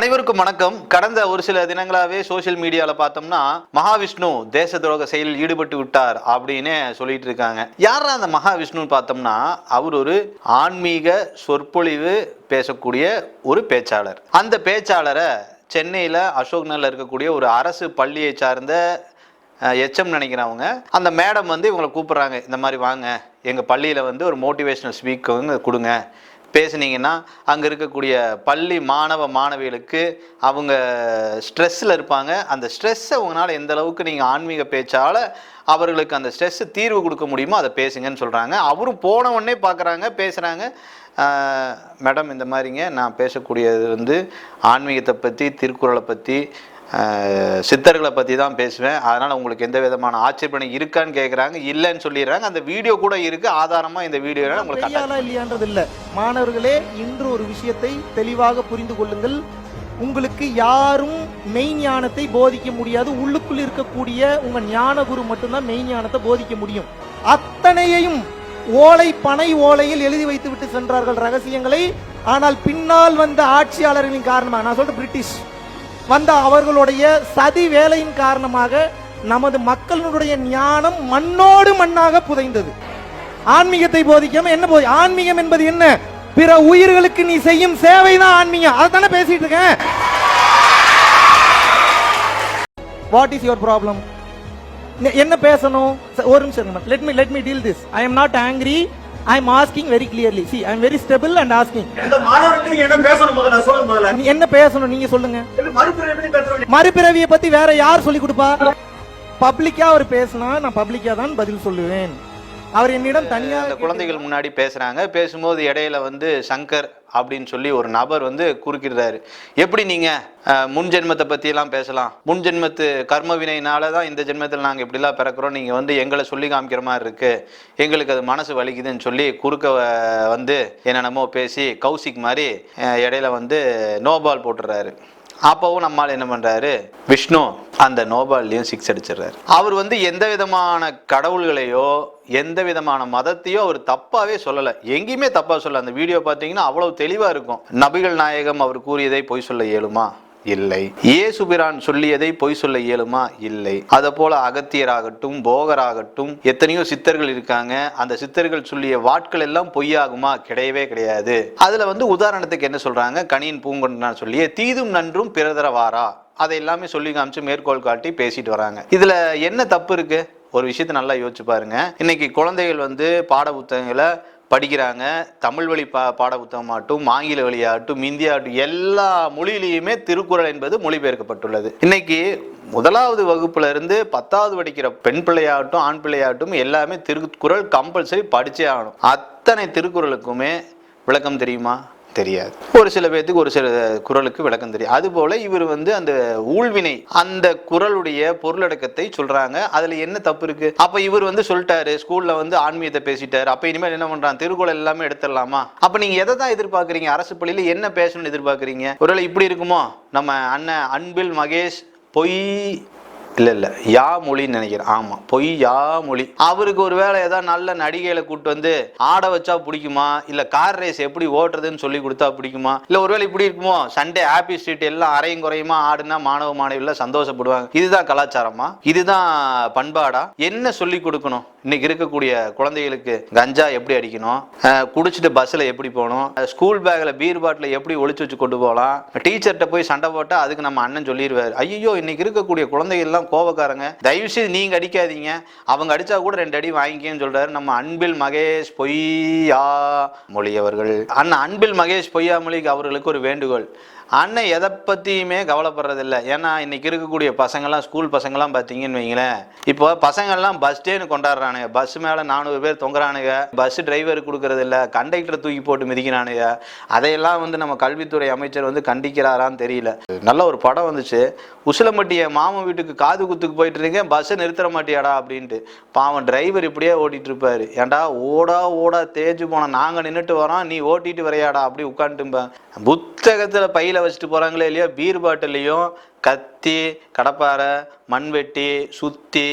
அனைவருக்கும் வணக்கம். கடந்த ஒரு சில தினங்களாவே சோஷியல் மீடியால பார்த்தோம்னா மகாவிஷ்ணு தேச துரோக செயலில் ஈடுபட்டு விட்டார் அப்படின்னு சொல்லிட்டு இருக்காங்க. யாரா அந்த மகாவிஷ்ணுன்னு பார்த்தோம்னா அவர் ஒரு ஆன்மீக சொற்பொழிவு பேசக்கூடிய ஒரு பேச்சாளர். அந்த பேச்சாளரை சென்னையில் அசோக் நகர்ல இருக்கக்கூடிய ஒரு அரசு பள்ளியை சார்ந்த எச்எம் நினைக்கிறவங்க அந்த மேடம் வந்து இவங்களை கூப்பிட்றாங்க இந்த மாதிரி வாங்க. எங்கள் பள்ளியில் வந்து ஒரு மோட்டிவேஷனல் ஸ்பீக் கொடுங்க. பேசுனீங்கன்னா அங்கே இருக்கக்கூடிய பள்ளி மாணவ மாணவிகளுக்கு அவங்க ஸ்ட்ரெஸ்ஸில் இருப்பாங்க. அந்த ஸ்ட்ரெஸ்ஸை உங்களால் எந்த அளவுக்கு நீங்கள் ஆன்மீக பேச்சால் அவர்களுக்கு அந்த ஸ்ட்ரெஸ்ஸு தீர்வு கொடுக்க முடியுமோ அதை பேசுங்கன்னு சொல்கிறாங்க அவரும் போன உடனே பார்க்குறாங்க பேசுகிறாங்க மேடம் இந்த மாதிரிங்க நான் பேசக்கூடியது வந்து ஆன்மீகத்தை பற்றி திருக்குறளை பற்றி சித்தர்களை பற்றி தான் பேசுவேன். அதனால் உங்களுக்கு எந்த விதமான ஆட்சேபனை இருக்கான்னு கேட்குறாங்க இல்லைன்னு சொல்லிடுறாங்க. அந்த வீடியோ கூட இருக்குது ஆதாரமாக இந்த வீடியோ உங்களுக்கு இல்லையான்றது இல்ல. மாணவர்களே இன்று ஒரு விஷயத்தை தெளிவாக புரிந்து கொள்ளுங்கள். உங்களுக்கு யாரும் மெய் ஞானத்தை போதிக்க முடியாது. உள்ளுக்குள் இருக்கக்கூடிய உங்க ஞான குரு மட்டும்தான் மெய் ஞானத்தை போதிக்க முடியும். அத்தனையையும் ஓலை பனை ஓலையில் எழுதி வைத்து விட்டு சென்றார்கள் ரகசியங்களை. ஆனால் பின்னால் வந்த ஆட்சியாளர்களின் காரணமாக நான் சொல்றேன் பிரிட்டிஷ். வந்த அவர்களுடைய சதி வேலையின் காரணமாக நமது மக்களுடைய ஞானம் மண்ணோடு மண்ணாக புதைந்தது. ஆன்மீகத்தை போதிக்காம என்ன போதி ஆன்மீகம் என்பது என்ன? பிற உயிர்களுக்கு நீ செய்யும் சேவை தான் ஆன்மீகம். அதை தானே பேசிட்டு இருக்கேன். வாட் இஸ் யுவர் ப்ராப்ளம் என்ன பேசணும்? ச- ஒரு நிமிஷம் let me let me deal this I am not angry I am asking very clearly see I am very stable and asking இந்த மாணவர்களுக்கு என்ன பேசணும் முதல்ல? சொல்லுங்க முதல்ல. நீ என்ன பேசணும்? நீங்க சொல்லுங்க. மறுபிறவியை பத்தி வேற யார் சொல்லி கொடுப்பா? பப்ளிக்கா அவர் பேசினா நான் பப்ளிக்கா தான் பதில் சொல்லுவேன். அவர் என்னிடம் தனியாக அந்த குழந்தைகள் முன்னாடி பேசுகிறாங்க பேசும்போது இடையில வந்து சங்கர் அப்படின்னு சொல்லி ஒரு நபர் வந்து குறுக்கிடுறாரு. எப்படி நீங்கள் முன் ஜென்மத்தை பற்றியெல்லாம் பேசலாம்? முன் ஜென்மத்து கர்ம வினையினால தான் இந்த ஜென்மத்தில் நாங்கள் இப்படிலாம் பிறக்கிறோம். நீங்கள் வந்து எங்களை சொல்லி காமிக்கிற மாதிரி இருக்கு. எங்களுக்கு அது மனசு வலிக்குதுன்னு சொல்லி குறுக்க வந்து என்னென்னமோ பேசி கௌசிக் மாதிரி இடையில வந்து நோபால் போட்டுறாரு அப்பவும் நம்மால் என்ன பண்றாரு? விஷ்ணு அந்த நோபால்லையும் சிக்ஸ் அடிச்சிடுறாரு. அவர் வந்து எந்த விதமான கடவுள்களையோ எந்த விதமான மதத்தையோ அவர் தப்பாவே சொல்லலை. எங்கேயுமே தப்பா சொல்லலை. அந்த வீடியோ பார்த்தீங்கன்னா அவ்வளவு தெளிவா இருக்கும். நபிகள் நாயகம் அவர் கூறியதை பொய் சொல்ல இயலுமா? இல்லை. இயேசுபிரான் சொல்லியதை பொய் சொல்ல இயலுமா? இல்லை. அதை போல அகத்தியராகட்டும் போகராகட்டும் எத்தனையோ சித்தர்கள் இருக்காங்க. அந்த சித்தர்கள் சொல்லிய வாட்கள் எல்லாம் பொய்யாகுமா? கிடையவே கிடையாது. அதுல வந்து உதாரணத்துக்கு என்ன சொல்றாங்க? கனியின் பூங்கொண்டான் சொல்லிய தீதும் நன்றும் பிறதரவாரா? அதை எல்லாமே சொல்லி காமிச்சு மேற்கோள் காட்டி பேசிட்டு வராங்க. இதுல என்ன தப்பு இருக்கு? ஒரு விஷயத்தை நல்லா யோசிச்சு பாருங்க. இன்னைக்கு குழந்தைகள் வந்து பாட புத்தகங்களை படிக்கிறாங்க. தமிழ் வழி பா பாட புத்தகமாகட்டும் ஆங்கில வழியாகட்டும் இந்தியாகட்டும் எல்லா மொழியிலையுமே திருக்குறள் என்பது மொழிபெயர்க்கப்பட்டுள்ளது. இன்னைக்கு முதலாவது வகுப்புல இருந்து பத்தாவது படிக்கிற பெண் பிள்ளையாகட்டும் ஆண் பிள்ளையாகட்டும் எல்லாமே திருக்குறள் கம்பல்சரி படிச்சே ஆகணும். அத்தனை திருக்குறளுக்குமே விளக்கம் தெரியுமா? தெரியாது. ஒரு சில பேர்த்துக்கு ஒரு சில குறளுக்கு விளக்கம் தெரியும். அதுபோல இவர் வந்து அந்த ஊழ்வினை அந்த குறளுடைய பொருளடக்கத்தை சொல்றாங்க. அதுல என்ன தப்பு இருக்கு? அப்ப இவர் வந்து சொல்லிட்டாரு ஸ்கூல்ல வந்து ஆன்மீகத்தை பேசிட்டாரு. அப்ப இனிமேல் என்ன பண்றான்? திருக்குறள் எல்லாமே எடுத்துடலாமா? அப்ப நீங்க எதை தான் எதிர்பார்க்குறீங்க? அரசு பள்ளியில என்ன பேசணும்னு எதிர்பார்க்குறீங்க? ஒருவேளை இப்படி இருக்குமோ? நம்ம அண்ணன் அன்பில் மகேஷ் பொய் இல்லை இல்லை. யா மொழின்னு நினைக்கிறேன். ஆமாம் பொய் யா மொழி. அவருக்கு ஒரு வேளை ஏதாவது நல்ல நடிகைகளை கூட்டு வந்து ஆட வச்சா பிடிக்குமா? இல்லை கார் ரேஸ் எப்படி ஓட்டுறதுன்னு சொல்லி கொடுத்தா பிடிக்குமா? இல்லை ஒருவேளை இப்படி இருக்குமோ? சண்டே ஹாப்பி ஸ்ட்ரீட் எல்லாம் அரையும் குறையுமா? ஆடுனா மாணவ மாணவியில் சந்தோஷப்படுவாங்க. இதுதான் கலாச்சாரமா? இதுதான் பண்பாடா? என்ன சொல்லி கொடுக்கணும்? இன்னைக்கு இருக்கக்கூடிய குழந்தைகளுக்கு கஞ்சா எப்படி அடிக்கணும்? குடிச்சிட்டு பஸ்ஸில் எப்படி போகணும்? ஸ்கூல் பேக்கில் பீர் பாட்டில் எப்படி ஒழிச்சு வச்சு கொண்டு போகலாம்? டீச்சர்கிட்ட போய் சண்டை போட்டால் அதுக்கு நம்ம அண்ணன் சொல்லிடுவார். ஐயோ இன்னைக்கு இருக்கக்கூடிய குழந்தைகள்லாம் எல்லாம் கோபக்காரங்க. தயவு செய்து நீங்க அடிக்காதீங்க. அவங்க அடிச்சா கூட ரெண்டு அடி வாங்கிக்கன்னு சொல்றாரு. நம்ம அன்பில் மகேஷ் பொய்யா மொழி அவர்கள். அண்ணன் அன்பில் மகேஷ் பொய்யா மொழிக்கு அவர்களுக்கு ஒரு வேண்டுகோள். அண்ணன் எதை பற்றியுமே கவலைப்படுறதில்ல. ஏன்னா இன்றைக்கி இருக்கக்கூடிய பசங்கள்லாம் ஸ்கூல் பசங்கள்லாம் பார்த்தீங்கன்னு வைங்களேன். இப்போ பசங்கள்லாம் பஸ் டேன்னு கொண்டாடுறானுங்க. பஸ் மேலே நானூறு பேர் தொங்குறானுங்க. பஸ் டிரைவர் கொடுக்கறது கண்டக்டரை தூக்கி போட்டு மிதிக்கிறானுங்க. அதையெல்லாம் வந்து நம்ம கல்வித்துறை அமைச்சர் வந்து கண்டிக்கிறாரான்னு தெரியல. நல்ல ஒரு படம் வந்துச்சு. உசிலம்பட்டிய மாமன் வீட்டுக்கு காது குத்துக்கு போயிட்டு இருக்கேன். பஸ்ஸை நிறுத்த மாட்டியாடா அப்படின்ட்டு. பாவன் டிரைவர் இப்படியே ஓட்டிட்டு இருப்பாரு ஏன்டா ஓடா ஓடா தேஞ்சு போன நாங்கள் நின்றுட்டு வரோம். நீ ஓட்டிட்டு வரையாடா அப்படி உட்காந்துட்டும்பேன் புத்தகத்தில் பையில வச்சுட்டு போகிறாங்களே இல்லையா? பீர் பாட்டிலையும் கத்தி கடப்பாரை மண்வெட்டி சுத்தி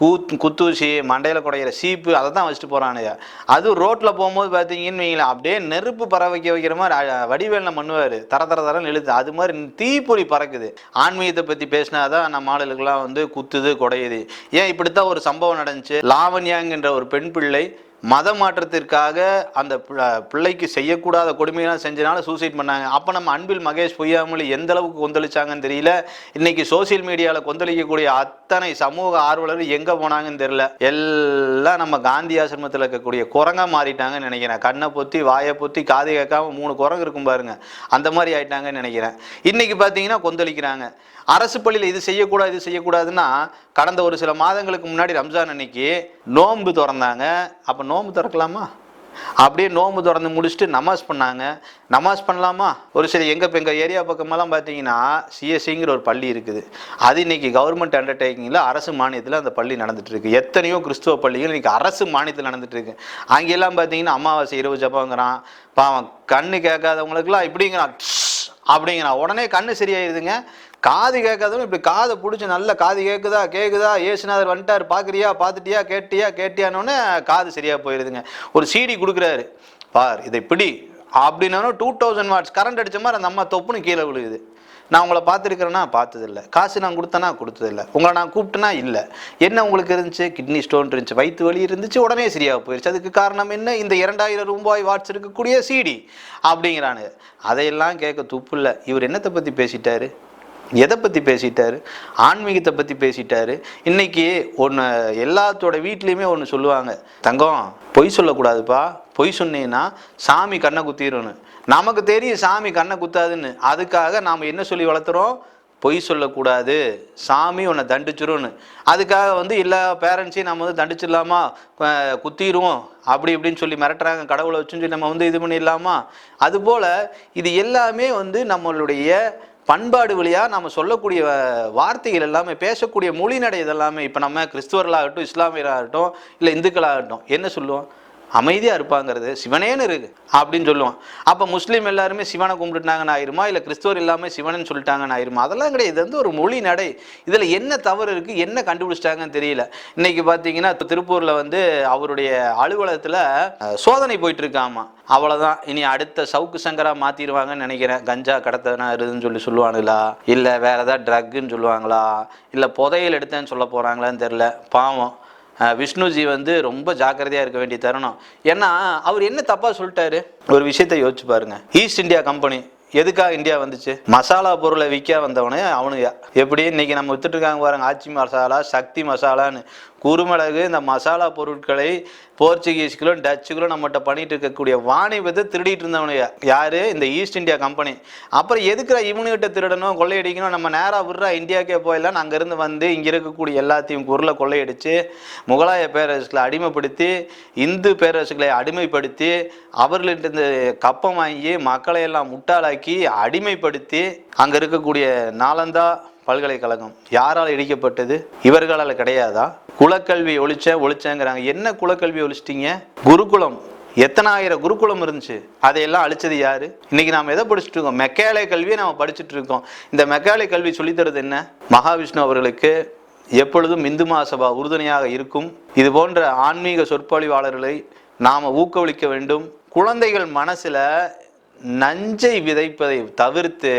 கூத் குத்தூசி மண்டையில் குடையிற சீப்பு அதை தான் வச்சுட்டு போகிறானுங்க அதுவும் ரோட்டில் போகும்போது பார்த்தீங்கன்னு வைங்களேன் அப்படியே நெருப்பு பற வைக்க வைக்கிற மாதிரி வடிவேலில் பண்ணுவார் தர தர தரன்னு எழுது அது மாதிரி தீப்பொறி பறக்குது. ஆன்மீகத்தை பற்றி பேசினா தான் நம்ம ஆளுகளுக்கெல்லாம் வந்து குத்துது குடையுது. ஏன் இப்படித்தான் ஒரு சம்பவம் நடந்துச்சு? லாவண்யாங்கிற ஒரு பெண் பிள்ளை மத மாற்றத்திற்காக அந்த பிள்ளைக்கு செய்யக்கூடாத கொடுமையெல்லாம் செஞ்சனால சூசைட் பண்ணாங்க. அப்போ நம்ம அன்பில் மகேஷ் பொய்யாமொழி எந்த அளவுக்கு கொந்தளிச்சாங்கன்னு தெரியல. இன்னைக்கு சோசியல் மீடியாவில் கொந்தளிக்கக்கூடிய அத்தனை சமூக ஆர்வலர்கள் எங்கே போனாங்கன்னு தெரியல. எல்லாம் நம்ம காந்தி ஆசிரமத்தில் இருக்கக்கூடிய குரங்காக மாறிட்டாங்கன்னு நினைக்கிறேன். கண்ணை பொத்தி வாயை பொத்தி காது கேட்காம மூணு குரங்கு இருக்கும் பாருங்க. அந்த மாதிரி ஆயிட்டாங்கன்னு நினைக்கிறேன். இன்னைக்கு பார்த்தீங்கன்னா கொந்தளிக்கிறாங்க. அரசு பள்ளியில் இது செய்யக்கூடாது இது செய்யக்கூடாதுன்னா கடந்த ஒரு சில மாதங்களுக்கு முன்னாடி ரம்ஜான் அன்னைக்கு நோன்பு திறந்தாங்க. அப்போ நோன்பு திறக்கலாமா? அப்படியே நோன்பு திறந்து முடிச்சுட்டு நமாஸ் பண்ணாங்க. நமாஸ் பண்ணலாமா? ஒரு சில எங்கள் இப்போ எங்கள் ஏரியா பக்கமெல்லாம் பார்த்தீங்கன்னா சிஎஸ்சிங்கிற ஒரு பள்ளி இருக்குது. அது இன்னைக்கு கவர்மெண்ட் அண்டர்டேக்கிங்கில் அரசு மானியத்தில் அந்த பள்ளி நடந்துகிட்ருக்கு எத்தனையோ கிறிஸ்துவ பள்ளிகள் இன்றைக்கி அரசு மானியத்தில் நடந்துகிட்ருக்கு அங்கெல்லாம் பார்த்தீங்கன்னா அமாவாசை இரவு ஜப்பாங்கிறான் பாவம் கண்ணு கேட்காதவங்களுக்குலாம் இப்படிங்கிறான். அப்படிங்கிறான் உடனே கண்ணு சரியாயிருதுங்க. காது கேட்காதவங்க இப்படி காதை பிடிச்சி நல்ல காது கேட்குதா கேட்குதா ஏசுநாதர் வந்துட்டார். பார்க்குறியா பார்த்துட்டியா கேட்டியா? கேட்டியானோன்னு காது சரியாக போயிடுதுங்க ஒரு சிடி கொடுக்குறாரு. பார் இதை பிடி. அப்படின்னா டூ தௌசண்ட் வாட்ஸ் கரண்ட் அடிச்ச மாதிரி அந்த அம்மா தொப்புன்னு கீழே விழுகுது. நான் உங்களை பார்த்துருக்கிறேன்னா பார்த்ததில்ல. காசு நான் கொடுத்தேனா கொடுத்ததில்ல. உங்களை நான் கூப்பிட்டேன்னா இல்லை. என்ன உங்களுக்கு இருந்துச்சு? கிட்னி ஸ்டோன் இருந்துச்சு. வயிற்று வலி இருந்துச்சு. உடனே சரியாக போயிடுச்சு அதுக்கு காரணம் என்ன? இந்த இரண்டாயிரம் ரூபாய் வாட்ஸ் இருக்கக்கூடிய சிடி அப்படிங்கிறானுங்க. அதையெல்லாம் கேட்க துப்பு இல்லை. இவர் என்னத்தை பற்றி பேசிட்டாரு? எதை பற்றி பேசிட்டாரு? ஆன்மீகத்தை பற்றி பேசிட்டாரு. இன்னைக்கு ஒன்று எல்லாத்தோட வீட்லேயுமே ஒன்று சொல்லுவாங்க. தங்கம் பொய் சொல்லக்கூடாதுப்பா. பொய் சொன்னீங்கன்னா சாமி கண்ணை குத்திடும்னு நமக்கு தெரியும் சாமி கண்ணை குத்தாதுன்னு. அதுக்காக நாம் என்ன சொல்லி வளர்த்துறோம்? பொய் சொல்லக்கூடாது. சாமி உன்னை தண்டிச்சிரும்னு. அதுக்காக வந்து எல்லா பேரண்ட்ஸையும் நம்ம வந்து தண்டிச்சிடலாமா? குத்திடுவோம் அப்படி இப்படின்னு சொல்லி மிரட்டுறாங்க. கடவுளை வச்சுன்னு சொல்லி நம்ம வந்து இது பண்ணிடலாமா? அதுபோல் இது எல்லாமே வந்து நம்மளுடைய பண்பாடு வழியாக நம்ம சொல்லக்கூடிய வார்த்தைகள் எல்லாமே பேசக்கூடிய மொழிநடை இதெல்லாமே இப்போ நம்ம கிறிஸ்துவர்களாகட்டும் இஸ்லாமியராகட்டும் இல்லை இந்துக்களாகட்டும் என்ன சொல்லுவோம்? அமைதியாக இருப்பாங்கிறது சிவனேன்னு இருக்கு அப்படின்னு சொல்லுவான். அப்போ முஸ்லீம் எல்லாருமே சிவனை கும்பிட்டுட்டாங்கன்னு ஆயிருமா? இல்லை கிறிஸ்துவர் இல்லாமல் சிவனன்னு சொல்லிட்டாங்கன்னு ஆயிருமா? அதெல்லாம் கிடையாது. இது வந்து ஒரு மொழி நடை. இதில் என்ன தவறு இருக்குது என்ன கண்டுபிடிச்சிட்டாங்கன்னு தெரியல. இன்னைக்கு பார்த்தீங்கன்னா திருப்பூரில் வந்து அவருடைய அலுவலகத்தில் சோதனை போயிட்டு இருக்காமா அவ்வளோதான் இனி அடுத்த சவுக்கு சங்கரா மாற்றிடுவாங்கன்னு நினைக்கிறேன். கஞ்சா கடத்தனா இருதுன்னு சொல்லி சொல்லுவானுங்களா? இல்லை வேற ஏதாவது ட்ரக்குன்னு சொல்லுவாங்களா? இல்லை புதையல் எடுத்தேன்னு சொல்ல போகிறாங்களான்னு தெரில பாவம். விஷ்ணுஜி வந்து ரொம்ப ஜாக்கிரதையாக இருக்க வேண்டிய தருணம். ஏன்னா அவர் என்ன தப்பாக சொல்லிட்டாரு? ஒரு விஷயத்தை யோசிச்சு பாருங்க. ஈஸ்ட் இந்தியா கம்பெனி எதுக்காக இந்தியா வந்துச்சு? மசாலா பொருளை விற்க வந்தவனே அவனுங்க எப்படி இன்னைக்கு நம்ம வித்துட்டு இருக்காங்க பாருங்க. ஆச்சி மசாலா சக்தி மசாலான்னு. குருமிளகு இந்த மசாலா பொருட்களை போர்ச்சுகீஸ்களும் டச்சுகளும் நம்மகிட்ட பண்ணிட்டு இருக்கக்கூடிய வாணிபத்தை திருடிட்டு இருந்தவனுங்க யாரு? இந்த ஈஸ்ட் இந்தியா கம்பெனி அப்புறம் எதுக்குற இவனுகிட்ட திருடணும் கொள்ளையடிக்கணும்? நம்ம நேராக விட்றா இந்தியாக்கே போயிடலாம். அங்கேருந்து வந்து இங்கே இருக்கக்கூடிய எல்லாத்தையும் குரலை கொள்ளையடித்து முகலாய பேரரசுகளை அடிமைப்படுத்தி இந்து பேரரசுகளை அடிமைப்படுத்தி அவர்கள்ட்ட கப்பம் வாங்கி மக்களை எல்லாம் முட்டாளாக்கி அடிமைப்படுத்தி அங்கே இருக்கக்கூடிய நாலந்தா பல்கலைக்கழகம். யாரால் இடிக்கப்பட்டது? இவர்களால் கிடையாதா? குலக்கல்வி ஒழிச்ச ஒழிச்சங்கிறாங்க. என்ன குலக்கல்வி ஒழிச்சிட்டீங்க? குருகுலம். எத்தனாயிரம் குருகுலம் இருந்துச்சு? அதையெல்லாம் அழிச்சது யாரு? இன்னைக்கு நாம் எதை படிச்சுட்டு இருக்கோம்? மெக்காலே கல்வியை நாம் படிச்சுட்டு இருக்கோம். இந்த மெக்காலே கல்வி சொல்லித்தரது என்ன? மகாவிஷ்ணு அவர்களுக்கு எப்பொழுதும் இந்து மகாசபா உறுதுணையாக இருக்கும். இது போன்ற ஆன்மீக சொற்பொழிவாளர்களை நாம் ஊக்குவிக்க வேண்டும். குழந்தைகள் மனசில் நஞ்சை விதைப்பதை தவிர்த்து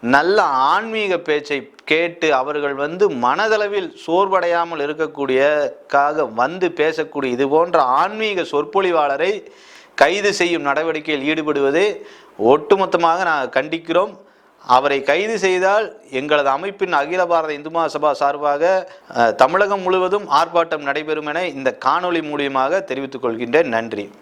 நல்ல ஆன்மீக பேச்சை கேட்டு அவர்கள் வந்து மனதளவில் சோர்வடையாமல் இருக்கக்கூடியக்காக வந்து பேசக்கூடிய இது போன்ற ஆன்மீக சொற்பொழிவாளரை கைது செய்யும் நடவடிக்கையில் ஈடுபடுவதை ஒட்டுமொத்தமாக நாங்கள் கண்டிக்கிறோம். அவரை கைது செய்தால் எங்களது அமைப்பின் அகில பாரத இந்து மகாசபா சார்பாக தமிழகம் முழுவதும் ஆர்ப்பாட்டம் நடைபெறும் என இந்த காணொளி மூலியமாக தெரிவித்துக் கொள்கின்றேன். நன்றி.